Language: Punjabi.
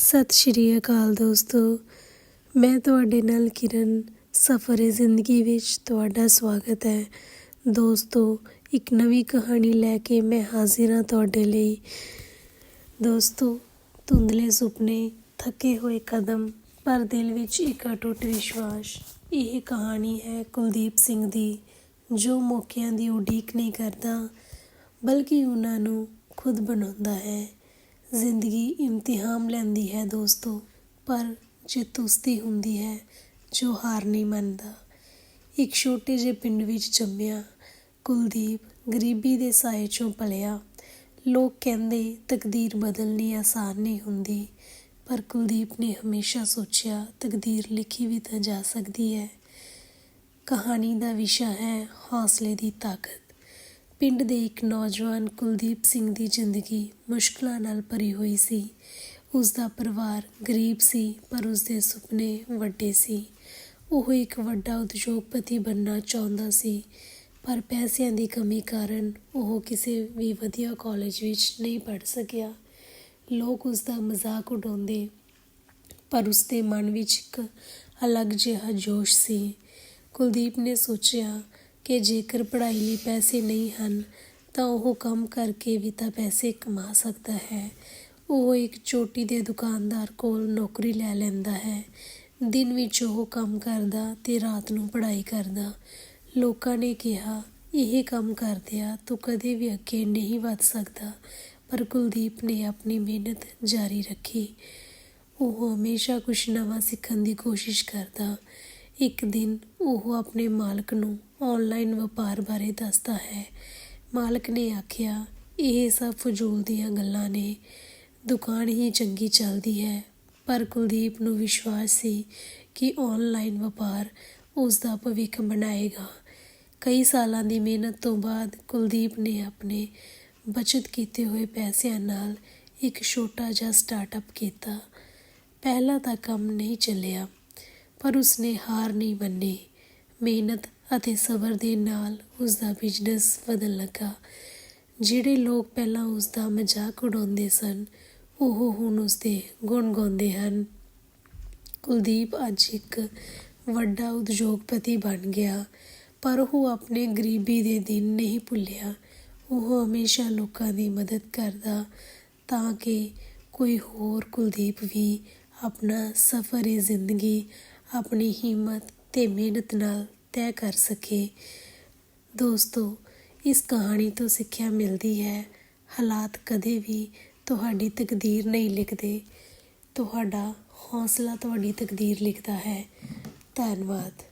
ਸਤਿ ਸ਼੍ਰੀ ਅਕਾਲ ਦੋਸਤੋ। ਮੈਂ ਤੁਹਾਡੇ ਨਾਲ ਕਿਰਨ ਸਫ਼ਰੇ ਜ਼ਿੰਦਗੀ ਵਿੱਚ ਤੁਹਾਡਾ ਸਵਾਗਤ ਹੈ। ਦੋਸਤੋ, ਇੱਕ ਨਵੀਂ ਕਹਾਣੀ ਲੈ ਕੇ ਮੈਂ ਹਾਜ਼ਰ ਹਾਂ ਤੁਹਾਡੇ ਲਈ। ਦੋਸਤੋ, ਧੁੰਦਲੇ ਸੁਪਨੇ, ਥੱਕੇ ਹੋਏ ਕਦਮ, ਪਰ ਦਿਲ ਵਿੱਚ ਇੱਕ ਅਟੁੱਟ ਵਿਸ਼ਵਾਸ। ਇਹ ਕਹਾਣੀ ਹੈ ਕੁਲਦੀਪ ਸਿੰਘ ਦੀ, ਜੋ ਮੌਕਿਆਂ ਦੀ ਉਡੀਕ ਨਹੀਂ ਕਰਦਾ, ਬਲਕਿ ਉਹਨਾਂ ਨੂੰ ਖੁਦ ਬਣਾਉਂਦਾ ਹੈ। ਜ਼ਿੰਦਗੀ ਇਮਤਿਹਾਨ ਲੈਂਦੀ ਹੈ ਦੋਸਤੋ, ਪਰ ਜਿੱਤ ਉਸਦੀ ਹੁੰਦੀ ਹੈ, ਜੋ ਹਾਰ ਨਹੀਂ ਮੰਨਦਾ। ਇੱਕ ਛੋਟੇ ਜਿਹੇ ਪਿੰਡ ਵਿੱਚ ਜੰਮਿਆ, ਕੁਲਦੀਪ ਗਰੀਬੀ ਦੇ ਸਾਏ 'ਚੋਂ ਪਲਿਆ। ਲੋਕ ਕਹਿੰਦੇ ਤਕਦੀਰ ਬਦਲਣੀ ਆਸਾਨ ਨਹੀਂ ਹੁੰਦੀ, ਪਰ ਕੁਲਦੀਪ ਨੇ ਹਮੇਸ਼ਾ ਸੋਚਿਆ ਤਕਦੀਰ ਲਿਖੀ ਵੀ ਤਾਂ ਜਾ ਸਕਦੀ ਹੈ। ਕਹਾਣੀ ਦਾ ਵਿਸ਼ਾ ਹੈ ਹੌਸਲੇ ਦੀ ਤਾਕਤ। ਪਿੰਡ ਦੇ ਇੱਕ ਨੌਜਵਾਨ ਕੁਲਦੀਪ ਸਿੰਘ ਦੀ ਜ਼ਿੰਦਗੀ ਮੁਸ਼ਕਲਾਂ ਨਾਲ ਭਰੀ ਹੋਈ ਸੀ। ਉਸ ਦਾ ਪਰਿਵਾਰ ਗਰੀਬ ਸੀ, ਪਰ ਉਸ ਦੇ ਸੁਪਨੇ ਵੱਡੇ ਸੀ। ਉਹ ਇੱਕ ਵੱਡਾ ਉਦਯੋਗਪਤੀ ਬਣਨਾ ਚਾਹੁੰਦਾ ਸੀ, ਪਰ ਪੈਸਿਆਂ ਦੀ ਕਮੀ ਕਾਰਨ ਉਹ ਕਿਸੇ ਵੀ ਵਧੀਆ ਕਾਲਜ ਵਿੱਚ ਨਹੀਂ ਪੜ੍ਹ ਸਕਿਆ। ਲੋਕ ਉਸ ਦਾ ਮਜ਼ਾਕ ਉਡਾਉਂਦੇ, ਪਰ ਉਸ ਦੇ ਮਨ ਵਿੱਚ ਇੱਕ ਅਲੱਗ ਜਿਹਾ ਜੋਸ਼ ਸੀ। ਕੁਲਦੀਪ ਨੇ ਸੋਚਿਆ ਕਿ ਜੇਕਰ ਪੜ੍ਹਾਈ ਲਈ ਪੈਸੇ ਨਹੀਂ ਹਨ, ਤਾਂ ਉਹ ਕੰਮ ਕਰਕੇ ਵੀ ਤਾਂ ਪੈਸੇ ਕਮਾ ਸਕਦਾ ਹੈ। ਉਹ ਇੱਕ ਚੋਟੀ ਦੇ ਦੁਕਾਨਦਾਰ ਕੋਲ ਨੌਕਰੀ ਲੈ ਲੈਂਦਾ ਹੈ। ਦਿਨ ਵਿੱਚ ਉਹ ਕੰਮ ਕਰਦਾ ਤੇ ਰਾਤ ਨੂੰ ਪੜ੍ਹਾਈ ਕਰਦਾ। ਲੋਕਾਂ ਨੇ ਕਿਹਾ, ਇਹ ਕੰਮ ਕਰਦਿਆਂ ਤੂੰ ਕਦੇ ਵੀ ਅੱਗੇ ਨਹੀਂ ਵੱਧ ਸਕਦਾ, ਪਰ ਕੁਲਦੀਪ ਨੇ ਆਪਣੀ ਮਿਹਨਤ ਜਾਰੀ ਰੱਖੀ। ਉਹ ਹਮੇਸ਼ਾ ਕੁਝ ਨਵਾਂ ਸਿੱਖਣ ਦੀ ਕੋਸ਼ਿਸ਼ ਕਰਦਾ। ਇੱਕ ਦਿਨ ਉਹ ਆਪਣੇ ਮਾਲਕ ਨੂੰ ਆਨਲਾਈਨ ਵਪਾਰ ਬਾਰੇ ਦੱਸਦਾ ਹੈ। ਮਾਲਕ ਨੇ ਆਖਿਆ, ਇਹ ਸਭ ਫਜ਼ੂਲ ਦੀਆਂ ਗੱਲਾਂ ਨੇ। ਦੁਕਾਨ ਹੀ ਚੰਗੀ ਚੱਲਦੀ ਹੈ। ਪਰ ਕੁਲਦੀਪ ਨੂੰ ਵਿਸ਼ਵਾਸ ਸੀ ਕਿ ਆਨਲਾਈਨ ਵਪਾਰ ਉਸ ਦਾ ਭਵਿੱਖ ਬਣਾਏਗਾ। ਕਈ ਸਾਲਾਂ ਦੀ ਮਿਹਨਤ ਤੋਂ ਬਾਅਦ ਕੁਲਦੀਪ ਨੇ ਆਪਣੇ ਬਚਤ ਕੀਤੇ ਹੋਏ ਪੈਸਿਆਂ ਨਾਲ ਇੱਕ ਛੋਟਾ ਜਿਹਾ ਸਟਾਰਟਅਪ ਕੀਤਾ। ਪਹਿਲਾਂ ਤਾਂ ਕੰਮ ਨਹੀਂ ਚੱਲਿਆ। ਪਰ ਉਸਨੇ ਹਾਰ ਨਹੀਂ ਮੰਨੀ। ਮਿਹਨਤ ਅਤੇ ਸਬਰ ਦੇ ਨਾਲ ਉਸ ਦਾ ਬਿਜ਼ਨਸ ਵਧਣ ਲੱਗਾ। ਜਿਹੜੇ ਲੋਕ ਪਹਿਲਾਂ ਉਸ ਦਾ ਮਜ਼ਾਕ ਉਡਾਉਂਦੇ ਸਨ, ਉਹ ਹੁਣ ਉਸ ਦੇ ਗੁਣ ਗਾਉਂਦੇ ਹਨ। ਕੁਲਦੀਪ ਅੱਜ ਇੱਕ ਵੱਡਾ ਉਦਯੋਗਪਤੀ ਬਣ ਗਿਆ, ਪਰ ਉਹ ਆਪਣੇ ਗਰੀਬੀ ਦੇ ਦਿਨ ਨਹੀਂ ਭੁੱਲਿਆ। ਉਹ ਹਮੇਸ਼ਾ ਲੋਕਾਂ ਦੀ ਮਦਦ ਕਰਦਾ, ਤਾਂ ਕਿ ਕੋਈ ਹੋਰ ਕੁਲਦੀਪ ਵੀ ਆਪਣਾ ਸਫ਼ਰ ਏ ਜ਼ਿੰਦਗੀ ਆਪਣੀ ਹਿੰਮਤ ਤੇ ਮਿਹਨਤ ਨਾਲ ਤੈਅ ਕਰ ਸਕੇ। ਦੋਸਤੋ, ਇਸ ਕਹਾਣੀ ਤੋਂ ਸਿੱਖਿਆ ਮਿਲਦੀ ਹੈ। ਹਾਲਾਤ ਕਦੇ ਵੀ ਤੁਹਾਡੀ ਤਕਦੀਰ ਨਹੀਂ ਲਿਖਦੇ। ਤੁਹਾਡਾ ਹੌਸਲਾ ਤੁਹਾਡੀ ਤਕਦੀਰ ਲਿਖਦਾ ਹੈ। ਧੰਨਵਾਦ।